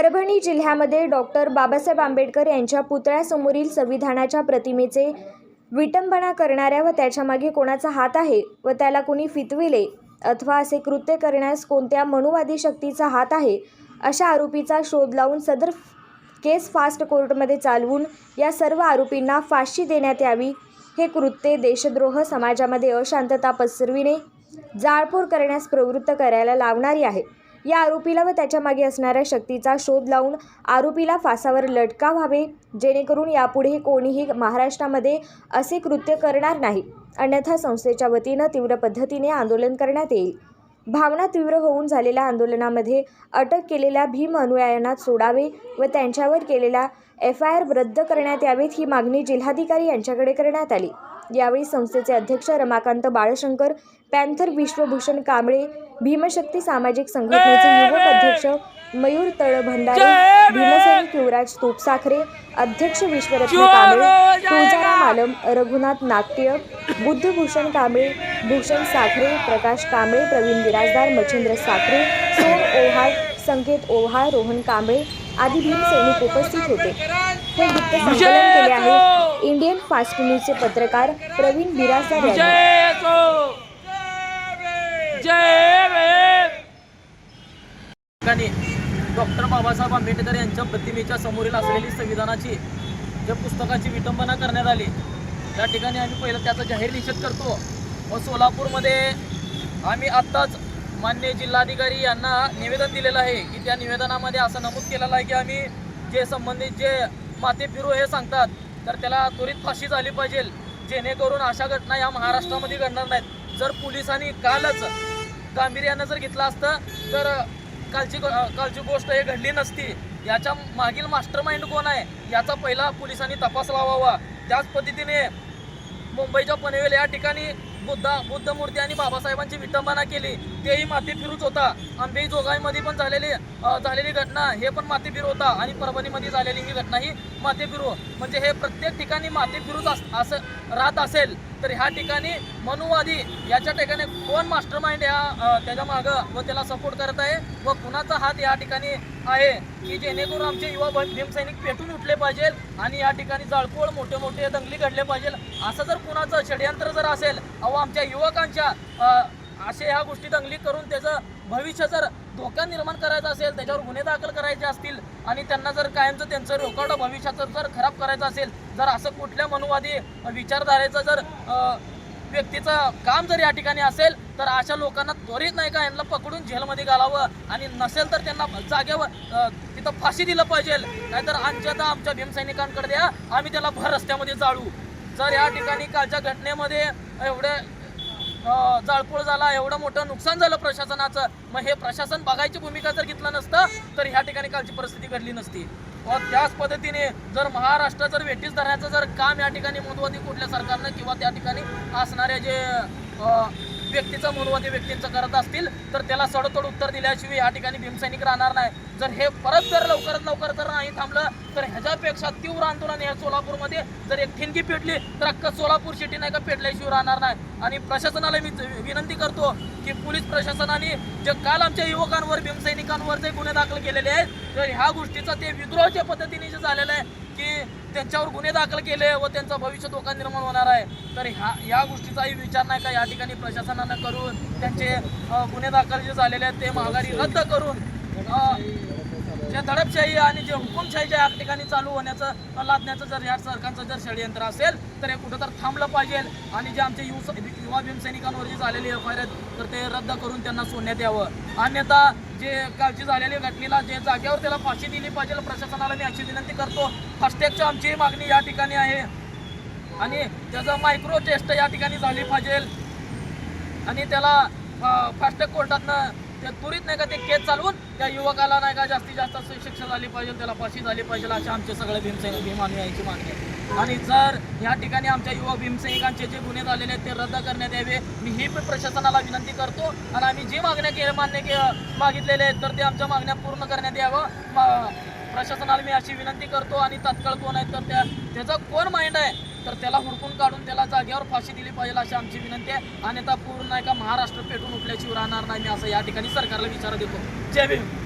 परभणी जिल्ह्यामध्ये डॉक्टर बाबासाहेब आंबेडकर यांच्या पुतळ्यासमोरील संविधानाच्या प्रतिमेचे विटंबना करणाऱ्या व त्याच्यामागे कोणाचा हात आहे व त्याला कोणी फितविले अथवा असे कृत्य करण्यास कोणत्या मनुवादी शक्तीचा हात आहे अशा आरोपीचा शोध लावून सदर केस फास्ट कोर्टमध्ये चालवून या सर्व आरोपींना फाशी देण्यात यावी हे कृत्य देशद्रोह समाजामध्ये अशांतता पसरविणे जाळपोळ करण्यास प्रवृत्त करायला लावणारी आहे. या आरोपीला व त्याच्यामागे असणाऱ्या शक्तीचा शोध लावून आरोपीला फासावर लटका व्हावे जेणेकरून यापुढे कोणीही महाराष्ट्रामध्ये असे कृत्य करणार नाही. अन्यथा संस्थेच्या वतीनं तीव्र पद्धतीने आंदोलन करण्यात येईल. भावना तीव्र होऊन झालेल्या आंदोलनामध्ये अटक केलेल्या भीम अनुयायांना सोडावे व त्यांच्यावर केलेला एफ आय आर रद्द करण्यात यावेत ही मागणी जिल्हाधिकारी यांच्याकडे करण्यात आली. यावेळी संस्थेचे अध्यक्ष रमाकांत बाळशंकर पॅन्थर विश्वभूषण कांबळे भीमशक्ती सामाजिक संघटनेचे युवक अध्यक्ष मयूर तळभंडारे भीमसैनिक युवराज तूपसाखरे अध्यक्ष विश्वरत्न कांबळे तुळजाराम आलम रघुनाथ नाट्य बुद्धभूषण कांबळे भूषण साखरे प्रकाश कांबळे प्रवीण बिराजदार मच्छिंद्र साखरे सोन ओव्हाळ संकेत ओव्हाळ रोहन कांबळे आदी भीमसैनिक उपस्थित होते. हे वृत्त संकलन केले आहे इंडियन फास्ट न्यूजचे पत्रकार प्रवीण बिराजदार यांनी डॉक्टर बाबासाहेब आंबेडकर यांच्या प्रतिमेच्या समोरील असलेली संविधानाची ज्या पुस्तकाची विटंबना करण्यात आली त्या ठिकाणी आम्ही पहिलं त्याचा जाहीर निषेध करतो. व सोलापूरमध्ये आम्ही आत्ताच मान्य जिल्हाधिकारी यांना निवेदन दिलेलं आहे की त्या निवेदनामध्ये असं नमूद केलेलं आहे की आम्ही जे संबंधित जे माते फिरू हे सांगतात तर त्याला त्वरित फाशी झाली पाहिजे. जेणेकरून अशा घटना या महाराष्ट्रामध्ये घडणार नाहीत. जर पोलिसांनी कालच गांभीर्यानं जर घेतलं असतं तर कालची कालची गोष्ट हे घडली नसती. याच्या मागील मास्टर माइंड कोण आहे याचा पहिला पोलिसांनी तपास लावावा. त्याच पद्धतीने मुंबईच्या पनवेल या ठिकाणी बुद्धा बुद्ध मूर्ती आणि बाबासाहेबांची विटंबना केली. तेही माती फिरूच होता. आंबे जोगाईमध्ये पण झालेली झालेली घटना हे पण माती फिरू होता. आणि परभणीमध्ये झालेली ही घटना ही माती फिरू. म्हणजे हे प्रत्येक ठिकाणी माती फिरूच अस असं राहत असेल तर ह्या ठिकाणी मनुवादी याच्या ठिकाणी कोण मास्टर माइंड या त्याच्या मागं व त्याला सपोर्ट करत आहे व कुणाचा हात या ठिकाणी आहे की जेणेकरून आमचे युवा भीमसैनिक पेटून उठले पाहिजे आणि या ठिकाणी जाळपोळ मोठे मोठे दंगली घडले पाहिजे. असं जर कुणाचं षडयंत्र जर असेल अहो आमच्या युवकांच्या असे ह्या गोष्टी दंगली करून त्याचं भविष्य जर धोका निर्माण करायचा असेल त्याच्यावर गुन्हे दाखल करायचे असतील आणि त्यांना जर कायमचं त्यांचं रोकड भविष्याचं जर खराब करायचं असेल जर असं कुठल्या मनुवादी विचारधारेचं जर व्यक्तीचं काम जर या ठिकाणी असेल तर अशा लोकांना त्वरित नाही का यांना पकडून जेलमध्ये घालावं आणि नसेल तर त्यांना जागेवर तिथं फाशी दिलं पाहिजे. नाहीतर आमच्या आमच्या भीमसैनिकांकडे द्या आम्ही त्याला भर रस्त्यामध्ये जाळू. जर या ठिकाणी कालच्या घटनेमध्ये एवढे जाळपोळ झाला एवढं मोठं नुकसान झालं प्रशासनाचं मग हे प्रशासन बघायची भूमिका जर घेतलं नसतं तर ह्या ठिकाणी कालची परिस्थिती घडली नसती. व त्याच पद्धतीने जर महाराष्ट्र जर वेटीस धरण्याचं जर काम या ठिकाणी मोदवादी कुठल्या सरकारनं किंवा त्या ठिकाणी असणाऱ्या जे व्यक्तीचं मनोवादी व्यक्तींचं करत असतील तर त्याला सडतोड उत्तर दिल्याशिवाय या ठिकाणी भीमसैनिक राहणार नाही. जर हे परत जर लवकरात लवकर जर नाही थांबलं तर ह्याच्यापेक्षा तीव्र आंदोलन या सोलापूरमध्ये जर एक ठिणगी पेटली तर अख्खं सोलापूर सिटी नाही का पेटल्याशिवाय राहणार नाही. आणि प्रशासनाला मी विनंती करतो की पोलीस प्रशासनाने जे काल आमच्या युवकांवर भीमसैनिकांवर जे गुन्हे दाखल केलेले आहेत तर ह्या गोष्टीचा ते विद्रोहाच्या पद्धतीने जे झालेलं आहे की त्यांच्यावर गुन्हे दाखल केले व त्यांचं भविष्य धोका निर्माण होणार आहे. तर ह्या या गोष्टीचाही विचार नाही का या ठिकाणी प्रशासनानं करून त्यांचे गुन्हे दाखल जे झालेले आहेत ते माघारी रद्द करून जे दडपशाही आणि जे हुकुमशाही जे या ठिकाणी चालू होण्याचं लादण्याचं जर या सरकारचं जर षडयंत्र असेल तर हे कुठं तर थांबलं पाहिजे. आणि जे आमचे युव युवा भीमसैनिकांवर जे झालेले एफ आय आहेत तर ते रद्द करून त्यांना सोडण्यात यावं. अन्यथा जे कालची झालेली घटनेला जे जागेवर त्याला फाशी दिली पाहिजे प्रशासनाला मी अशी विनंती करतो. फास्टॅगची आमची मागणी या ठिकाणी आहे. आणि त्याचं मायक्रो टेस्ट या ठिकाणी झाली पाहिजे. आणि त्याला फास्टॅग कोर्टातनं ते त्वरित नाही का ते केस चालवून त्या युवकाला नाही का जास्तीत जास्त शिक्षा झाली पाहिजे त्याला फाशी झाली पाहिजे अशा आमचे सगळे भीमसैनिक भीमानुयायीची मागणी आहे. आणि जर या ठिकाणी आमच्या युवक भीमसैनिकांचे जे गुन्हे झालेले आहेत ते रद्द करण्यात यावे मी ही पण प्रशासनाला विनंती करतो आणि आम्ही जी मागण्या केल्या मान्य के मागितलेले आहेत तर ते आमच्या मागण्या पूर्ण करण्यात यावं. प्रशासनाला मी अशी विनंती करतो आणि तात्काळ कोण आहेत तर त्या त्याचा कोण माइंड आहे तर त्याला हुडकून काढून त्याला जागेवर फाशी दिली पाहिजे अशी आमची विनंती आहे. आणि आता पूर्ण नाही का महाराष्ट्र पेटून उठल्याशिवाय राहणार नाही. मी असं या ठिकाणी सरकारला विचार देतो. जय भीम.